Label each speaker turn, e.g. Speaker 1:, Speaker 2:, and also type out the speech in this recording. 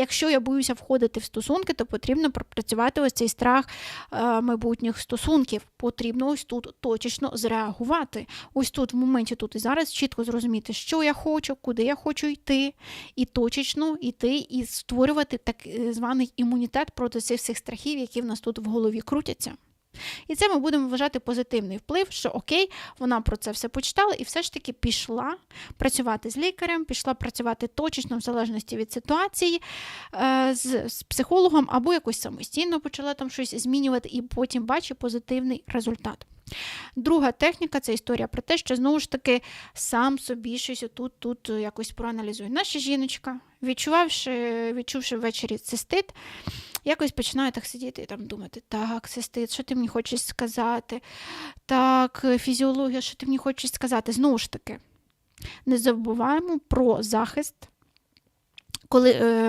Speaker 1: Якщо я боюся входити в стосунки, то потрібно пропрацювати ось цей страх е, майбутніх стосунків. Потрібно ось тут точечно зреагувати. Ось тут, в моменті тут і зараз, чітко зрозуміти, що я хочу, куди я хочу йти, і точечно йти і створювати так е, званий імунітет проти цих всіх страхів, які в нас тут в голові крутяться. І це ми будемо вважати позитивний вплив, що окей, вона про це все почитала і все ж таки пішла працювати з лікарем, пішла працювати точечно, в залежності від ситуації, е, з, з психологом, або якось самостійно почала там щось змінювати, і потім бачить позитивний результат. Друга техніка це історія про те, що знову ж таки сам собі щось тут, тут якось проаналізує. Наша жіночка, відчувавши, відчувши ввечері цистит, якось починаю так сидіти і там думати: так, цистит, що ти мені хочеш сказати? Так, фізіологія, що ти мені хочеш сказати? Знову ж таки, не забуваємо про захист. Коли е,